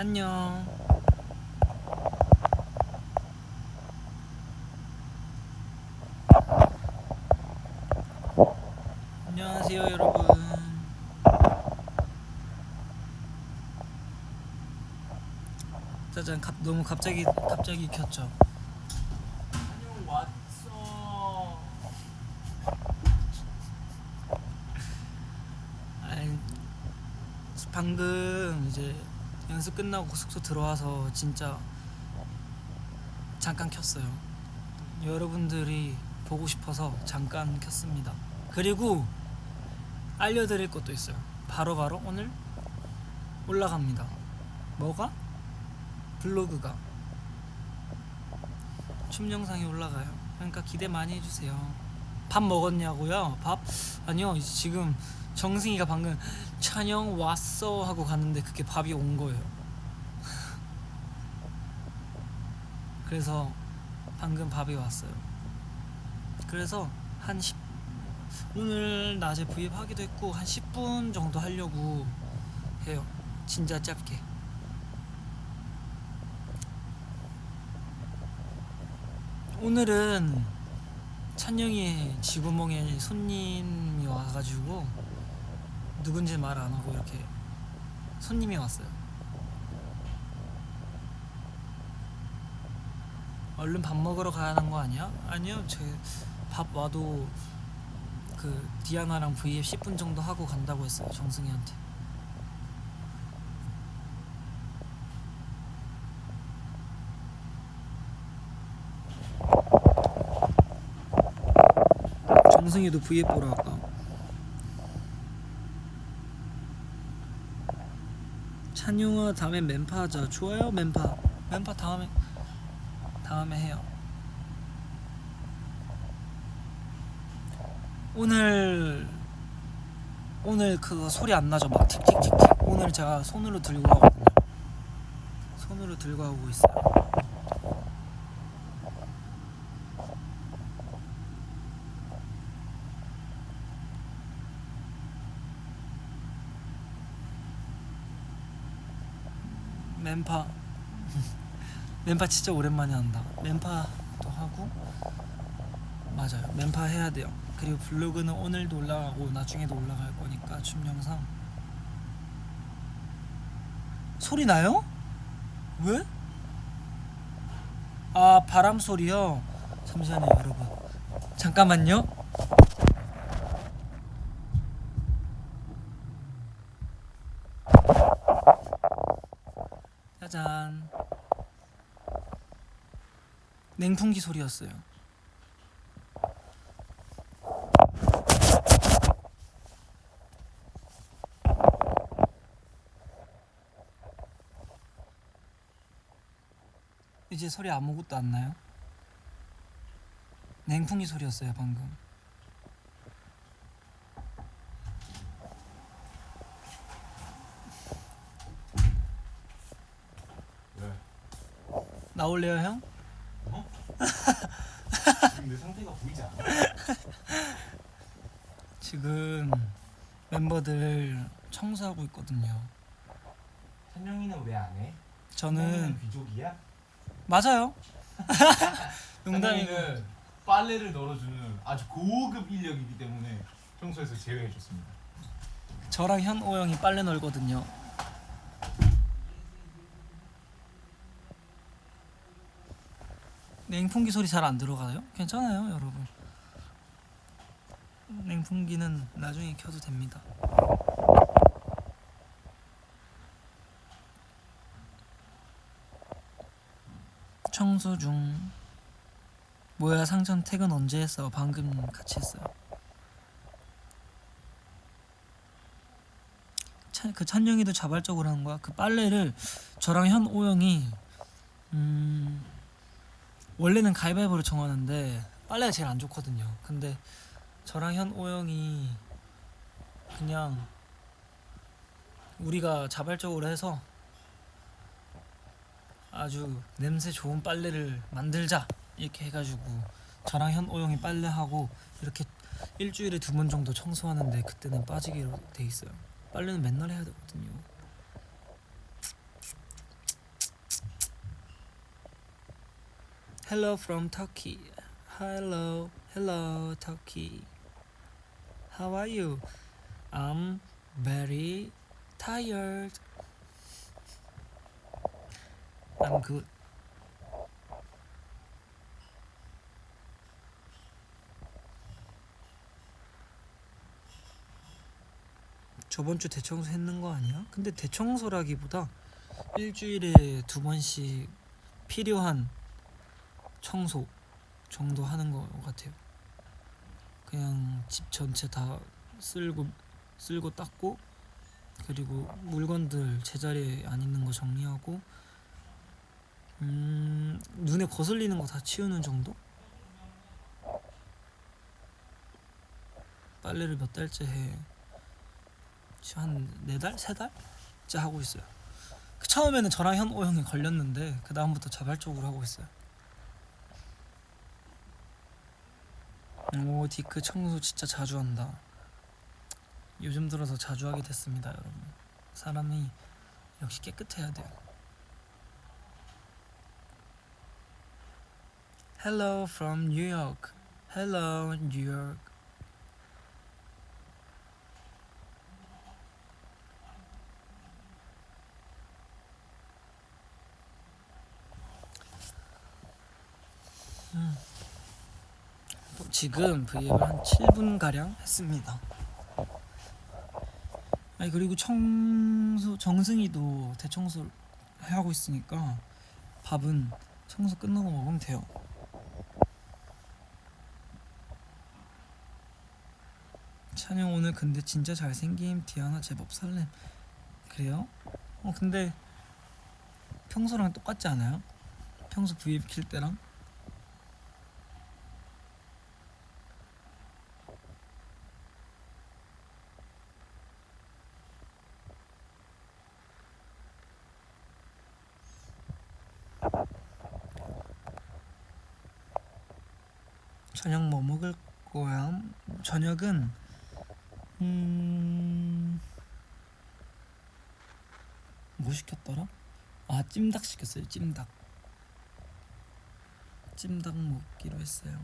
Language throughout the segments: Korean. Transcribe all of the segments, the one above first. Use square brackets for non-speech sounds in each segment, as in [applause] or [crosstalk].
안녕. 안녕하세요, 여러분. 짜잔, 갑, 너무 갑자기 갑자기 켰죠. 안녕 왔어. 아니, 방금 이제 연습 끝나고 숙소 들어와서 진짜 잠깐 켰어요. 여러분들이 보고 싶어서 잠깐 켰습니다. 그리고 알려드릴 것도 있어요. 바로바로 오늘 올라갑니다. 뭐가? 블로그가 춤 영상이 올라가요. 그러니까 기대 많이 해주세요. 밥 먹었냐고요? 밥? 아니요. 지금 정승이가 방금 찬영 왔어 하고 갔는데 그게 밥이 온 거예요. 그래서 방금 밥이 왔어요. 그래서 한 10, 오늘 낮에 브이앱 하기도 했고 한 10분 정도 하려고 해요. 진짜 짧게. 오늘은 찬영이의 지구멍에 손님이 와가지고 누군지 말 안 하고 이렇게 손님이 왔어요. 얼른 밥 먹으러 가야 하는 거 아니야? 아니요, 제 밥 와도 그 디아나랑 V앱 10분 정도 하고 간다고 했어요 정승이한테. 정승이도 V앱 보러 갈까? 찬용아 다음에 멘파 하자. 좋아요 멘파. 멘파 다음에 다음에 해요. 오늘 오늘 그거 소리 안 나죠? 막 틱틱틱틱. 오늘 제가 손으로 들고 하거든요. 손으로 들고 하고 있어요. 멘파 멘파 진짜 오랜만에 한다. 멘파도 하고 맞아요. 멘파 해야 돼요. 그리고 블로그는 오늘도 올라가고 나중에도 올라갈 거니까 춤 영상 소리 나요? 왜? 아 바람 소리요. 잠시만요, 여러분. 잠깐만요. 짜잔. 냉풍기 소리였어요. 이제 소리 아무것도 안 나요? 냉풍기 소리였어요 방금. 올래요 형? 지금 내 상태가 보이지 않아? 지금 멤버들 청소하고 있거든요. 찬영이는 왜 안 해? 저는 귀족이야? 맞아요. [laughs] 농담이고. 찬영이는 빨래를 널어주는 아주 고급 인력이기 때문에 청소에서 제외해줬습니다. 저랑 현오 형이 빨래 널거든요. 냉풍기 소리 잘 안 들어가요? 괜찮아요, 여러분. 냉풍기는 나중에 켜도 됩니다. 청소 중. 뭐야 상전 퇴근 언제 했어? 방금 같이 했어요. 찬, 그 찬영이도 자발적으로 하는 거야. 그 빨래를 저랑 현오 형이 음 원래는 가위바위보로 정하는데 빨래가 제일 안 좋거든요. 근데 저랑 현오 형이 그냥 우리가 자발적으로 해서 아주 냄새 좋은 빨래를 만들자 이렇게 해가지고 저랑 현오 형이 빨래하고 이렇게 일주일에 두 번 정도 청소하는데 그때는 빠지기로 돼 있어요. 빨래는 맨날 해야 되거든요. Hello from Turkey. Hello, hello Turkey. How are you? I'm very tired. I'm good. 저번 주 대청소 했는 거 아니야? 근데 대청소라기보다 일주일에 두 번씩 필요한 청소 정도 하는 거 같아요. 그냥 집 전체 다 쓸고 쓸고 닦고 그리고 물건들 제자리에 안 있는 거 정리하고 음, 눈에 거슬리는 거 다 치우는 정도? 빨래를 몇 달째 해. 지금 한네 달, 세 달째 하고 있어요. 그 처음에는 저랑 현오 형이 걸렸는데 그 다음부터 자발적으로 하고 있어요. 오 디크 청소 진짜 자주 한다. 요즘 들어서 자주 하게 됐습니다, 여러분. 사람이 역시 깨끗해야 돼요. Hello from New York. Hello, New York. 음. 지금 V앱을 한 7분 가량 했습니다. 아니 그리고 청소 정승이도 대청소 하고 있으니까 밥은 청소 끝나고 먹으면 돼요. 찬영 오늘 근데 진짜 잘생김 디아나 제법 설렘 그래요? 어 근데 평소랑 똑같지 않아요? 평소 V앱 킬 때랑? 저녁 뭐 먹을 거야? 저녁은 음... 뭐 시켰더라? 아 찜닭 시켰어요 찜닭 찜닭 먹기로 했어요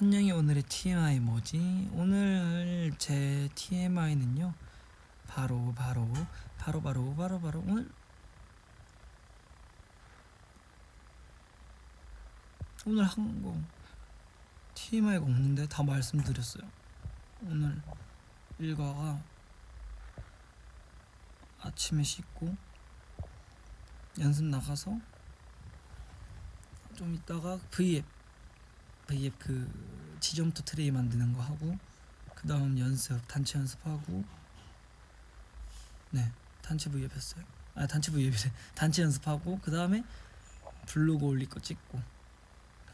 찬영이 오늘의 TMI 뭐지? 오늘 제 TMI는요 바로 바로 바로 바로 바로 바로 오늘 오늘 한거 TMI가 없는데 다 말씀드렸어요. 오늘 일과가 아침에 씻고 연습 나가서 좀 있다가 V앱 V앱 그 지점토 트레이 만드는 거 하고 그 다음 연습 단체 연습하고. 네 단체 V앱 했어요. 아 단체 V앱이래. [laughs] 단체 연습하고 그 다음에 블로그 올릴 거 찍고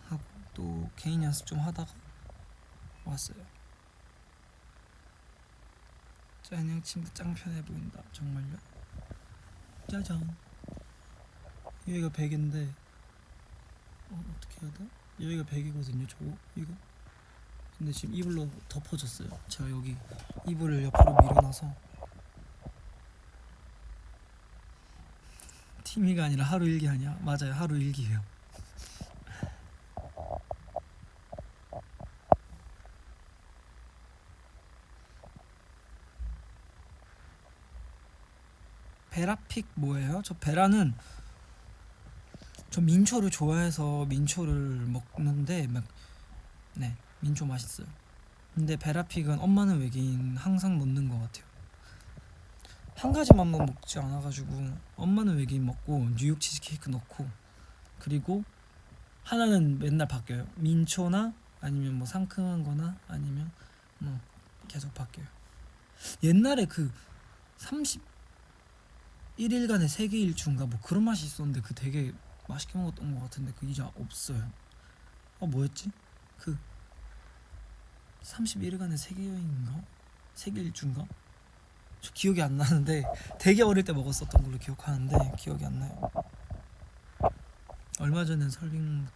하고 또 개인 연습 좀 하다가 왔어요. 짠양 침대 짱 편해 보인다. 정말요? 짜잔. 여기가 베개인데 어, 어떻게 해야 돼? 여기가 베개거든요 저거. 이거? 근데 지금 이불로 덮어졌어요. 제가 여기 이불을 옆으로 밀어놔서. 팀이가 아니라 하루 일기 아니야? 맞아요 하루 일기예요. [laughs] 베라픽 뭐예요? 저 베라는 저 민초를 좋아해서 민초를 먹는데 막 네 민초 맛있어요. 근데 베라픽은 엄마는 외계인 항상 넣는 것 같아요. 한 가지 맛만 먹지 않아가지고 엄마는 외계인 먹고 뉴욕 치즈케이크 넣고 그리고 하나는 맨날 바뀌어요. 민초나 아니면 뭐 상큼한거나 아니면 뭐 계속 바뀌어요. 옛날에 그 31일간의 세계 일주인가 뭐 그런 맛이 있었는데 그 되게 맛있게 먹었던 것 같은데 그 이제 없어요. 아 뭐였지? 그 31일간의 세계 여행인가? 세계 일주인가? 저 기억이 안 나는데 되게 어릴 때 먹었었던 걸로 기억하는데 기억이 안 나요. 얼마 전에 설빙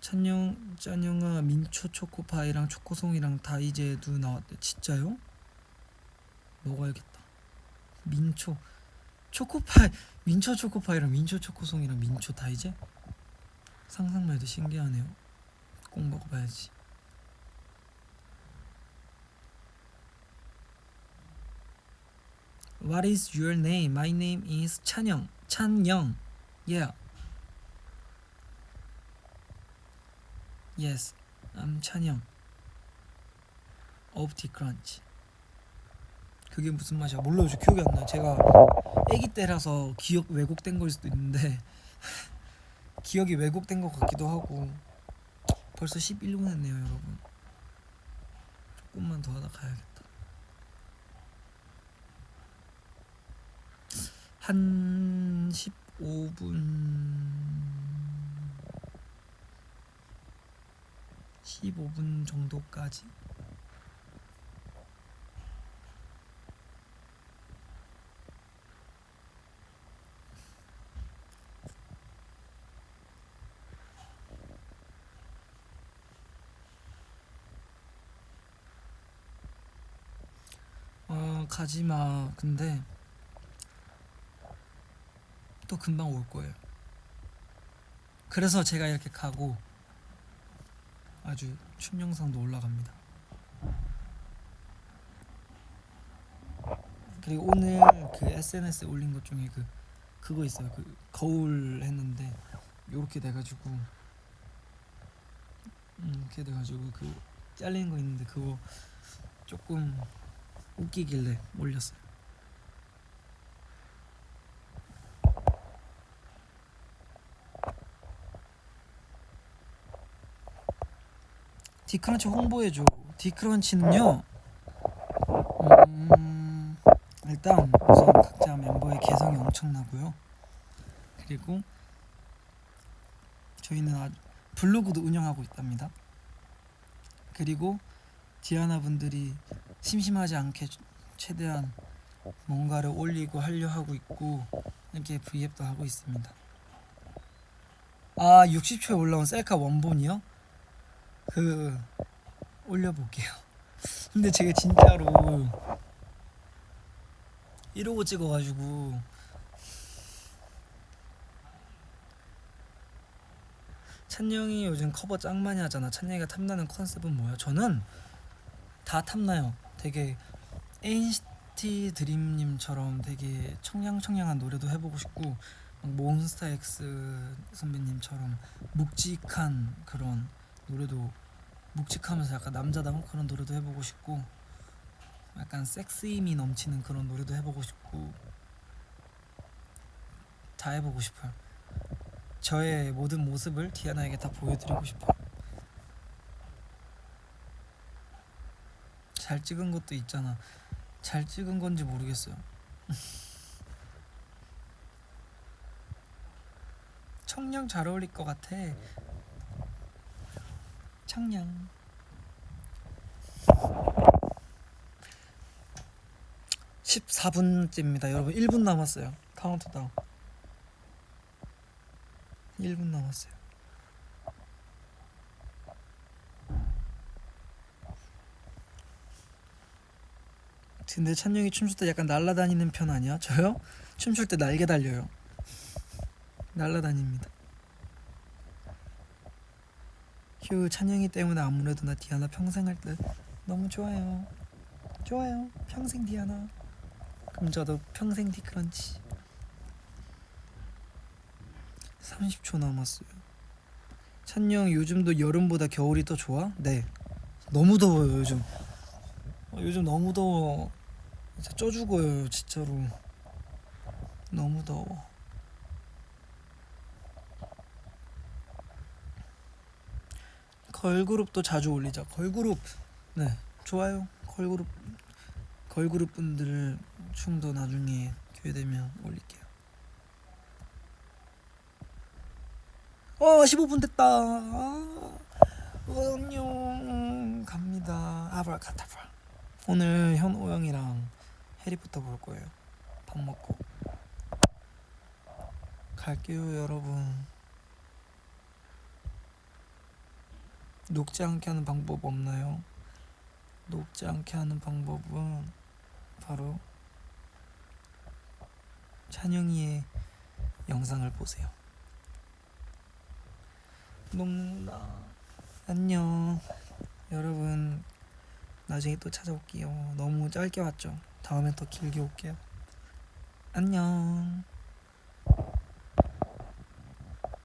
찬영 짠영아 민초 초코파이랑 초코송이랑 다 이제도 나왔대 진짜요? 먹어야겠다 민초 초코파이 민초 초코파이랑 민초 초코송이랑 민초 다 이제 상상만 해도 신기하네요 꼭 먹어봐야지 What is your name? My name is 찬영. 찬영. Yeah. Yes. I'm 찬영. 옵티 크런치. 그게 무슨 맛이야? 몰라요. 저 기억이 안 나요. 제가 아기 때라서 기억 왜곡된 걸 수도 있는데 [laughs] 기억이 왜곡된 것 같기도 하고 벌써 11분 했네요, 여러분. 조금만 더 하다 가야겠다. 한 15분 15분 정도까지 어 가지마 근데 또 금방 올 거예요. 그래서 제가 이렇게 가고 아주 춤 영상도 올라갑니다. 그리고 오늘 그 SNS에 올린 것 중에 그 그거 있어요. 그 거울 했는데 요렇게 돼가지고 음, 이렇게 돼가지고 그 잘리는 거 있는데 그거 조금 웃기길래 올렸어요. 디크런치 홍보해줘. 디크런치는요. 음, 일단 우선 각자 멤버의 개성이 엄청나고요. 그리고 저희는 아, 블로그도 운영하고 있답니다. 그리고 디아나 분들이 심심하지 않게 최대한 뭔가를 올리고 하려 하고 있고 이렇게 브이앱도 하고 있습니다. 아 60초에 올라온 셀카 원본이요? 그 올려볼게요. [laughs] 근데 제가 진짜로 이러고 찍어가지고 찬영이 요즘 커버 짱 많이 하잖아. 찬영이가 탐나는 컨셉은 뭐야? 저는 다 탐나요. 되게 NCT 드림님처럼 되게 청량청량한 노래도 해보고 싶고 막 몬스타엑스 선배님처럼 묵직한 그런 노래도 묵직하면서 약간 남자다운 그런 노래도 해보고 싶고 약간 섹스임이 넘치는 그런 노래도 해보고 싶고 다 해보고 싶어요. 저의 모든 모습을 디아나에게 다 보여드리고 싶어요. 잘 찍은 것도 있잖아. 잘 찍은 건지 모르겠어요. [laughs] 청량 잘 어울릴 것 같아. 청량. (14분째입니다) 여러분 (1분) 남았어요 카운트다운 (1분) 남았어요 근데 찬영이 춤출 때 약간 날아다니는 편 아니야? 저요? 춤출 때 날개 달려요. 날아다닙니다. 휴 찬영이 때문에 아무래도 나 디아나 평생 할 듯 너무 좋아요. 좋아요. 평생 디아나. 그럼 저도 평생 디크런치. 30초 남았어요. 찬영 요즘도 여름보다 겨울이 더 좋아? 네. 너무 더워요 요즘. 어, 요즘 너무 더워 진짜 쪄 죽어요 진짜로 너무 더워 걸그룹도 자주 올리자. 걸그룹 네 좋아요. 걸그룹 걸그룹 분들 춤도 나중에 기회 되면 올릴게요. 어 15분 됐다. 아, 안녕 갑니다. 아브라카타브라. 오늘 현오 형이랑 해리포터 볼 거예요. 밥 먹고. 갈게요 여러분 녹지 않게 하는 방법 없나요? 녹지 않게 하는 방법은 바로 찬영이의 영상을 보세요 녹는다 안녕 여러분 나중에 또 찾아올게요 너무 짧게 왔죠 다음에 더 길게 올게요. 안녕